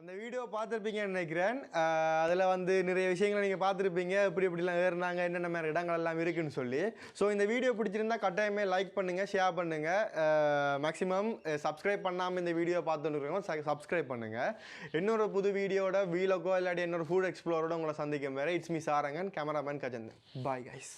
அந்த வீடியோ பார்த்துருப்பீங்கன்னு நினைக்கிறேன். அதில் வந்து நிறைய விஷயங்களை நீங்கள் பார்த்துருப்பீங்க. இப்படி இப்படிலாம் ஏறினாங்க என்னென்ன மாதிரி இடங்கள் எல்லாம் இருக்குன்னு சொல்லி. ஸோ இந்த வீடியோ பிடிச்சிருந்தா கட்டாயமே லைக் பண்ணுங்கள் ஷேர் பண்ணுங்கள் மேக்ஸிமம் சப்ஸ்கிரைப் பண்ணாமல் இந்த வீடியோ பார்த்துருக்கோம் சப்ஸ்கிரைப் பண்ணுங்கள் இன்னொரு புது வீடியோட வீலோக்கோ இல்லாட்டி இன்னொரு ஃபுட் எக்ஸ்ப்ளோரோட உங்களை சந்திக்கும் வேறு it's me Sarangan cameraman Gajanthan bye guys